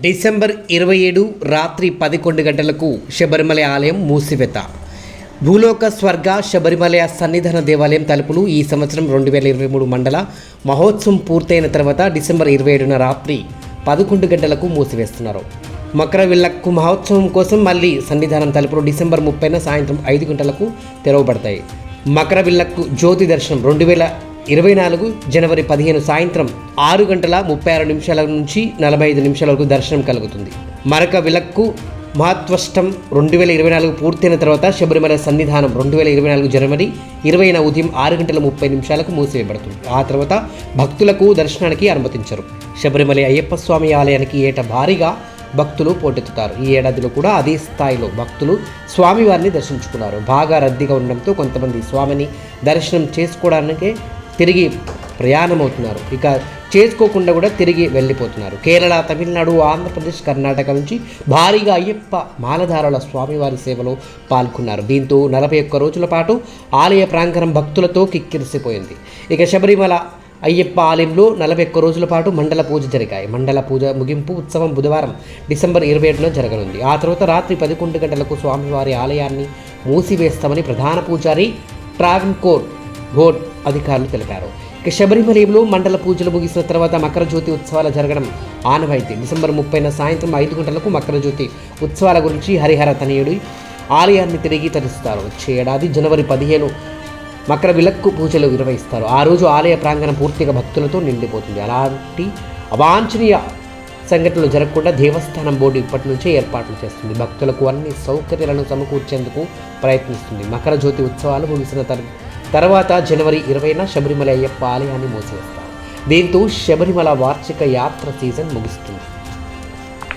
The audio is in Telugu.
డిసెంబర్ ఇరవై ఏడు రాత్రి పదకొండు గంటలకు శబరిమల ఆలయం మూసివేత. భూలోక స్వర్గ శబరిమల సన్నిధాన దేవాలయం తలుపులు ఈ సంవత్సరం రెండు వేల ఇరవై మూడు మండల మహోత్సవం పూర్తయిన తర్వాత డిసెంబర్ ఇరవై ఏడున రాత్రి పదకొండు గంటలకు మూసివేస్తున్నారు. మకర విల్లక్కు మహోత్సవం కోసం మళ్ళీ సన్నిధానం తలుపులు డిసెంబర్ ముప్పైన సాయంత్రం ఐదు గంటలకు తెరవబడతాయి. మకర విల్లక్కు జ్యోతి దర్శనం రెండు వేల ఇరవై నాలుగు జనవరి పదిహేను సాయంత్రం ఆరు గంటల ముప్పై ఆరు నిమిషాల నుంచి నలభై ఐదు నిమిషాల వరకు దర్శనం కలుగుతుంది. మరక విలక్కు మహత్వష్టం రెండు వేల ఇరవై నాలుగు పూర్తయిన తర్వాత శబరిమల సన్నిధానం రెండు వేల ఇరవై నాలుగు జనవరి ఇరవైన ఉదయం ఆరు గంటల ముప్పై నిమిషాలకు మూసివేయబడుతుంది. ఆ తర్వాత భక్తులకు దర్శనానికి అనుమతించరు. శబరిమల అయ్యప్ప స్వామి ఆలయానికి ఏట భారీగా భక్తులు పోటెత్తుతారు. ఈ ఏడాదిలో కూడా అదే స్థాయిలో భక్తులు స్వామివారిని దర్శించుకున్నారు. బాగా రద్దీగా ఉండడంతో కొంతమంది స్వామిని దర్శనం చేసుకోవడానికి తిరిగి ప్రయాణమవుతున్నారు. ఇక చేసుకోకుండా కూడా తిరిగి వెళ్ళిపోతున్నారు. కేరళ తమిళనాడు ఆంధ్రప్రదేశ్ కర్ణాటక నుంచి భారీగా అయ్యప్ప మాలధారుల స్వామివారి సేవలో పాల్గొన్నారు. దీంతో నలభై ఒక్క రోజుల పాటు ఆలయ ప్రాంగణం భక్తులతో కిక్కిరిసిపోయింది. ఇక శబరిమల అయ్యప్ప ఆలయంలో నలభై ఒక్క రోజుల పాటు మండల పూజ జరిగాయి. మండల పూజ ముగింపు ఉత్సవం బుధవారం డిసెంబర్ ఇరవై ఏడున జరగనుంది. ఆ తర్వాత రాత్రి పదకొండు గంటలకు స్వామివారి ఆలయాన్ని మూసివేస్తామని ప్రధాన పూజారి ట్రావెన్ కోర్ బోర్డ్ అధికారులు తెలిపారు. ఇక శబరిమలయంలో మండల పూజలు ముగిసిన తర్వాత మకర జ్యోతి ఉత్సవాలు జరగడం ఆనవాయితీ. డిసెంబర్ ముప్పైన సాయంత్రం ఐదు గంటలకు మకర జ్యోతి ఉత్సవాల గురించి హరిహర తనయుడి ఆలయాన్ని తిరిగి తరుస్తారు. వచ్చే ఏడాది జనవరి పదిహేను మకర విలక్కు పూజలు నిర్వహిస్తారు. ఆ రోజు ఆలయ ప్రాంగణం పూర్తిగా భక్తులతో నిండిపోతుంది. అలాంటి అవాంఛనీయ సంఘటనలు జరగకుండా దేవస్థానం బోర్డు ఇప్పటి నుంచే ఏర్పాట్లు చేస్తుంది. భక్తులకు అన్ని సౌకర్యాలను సమకూర్చేందుకు ప్రయత్నిస్తుంది. మకర జ్యోతి ఉత్సవాలు ముగిసిన తర్వాత తర్వాత జనవరి ఇరవైన శబరిమల అయ్యప్ప ఆలయాన్ని మూసివేస్తారు. దీంతో శబరిమల వార్షిక యాత్ర సీజన్ ముగుస్తుంది.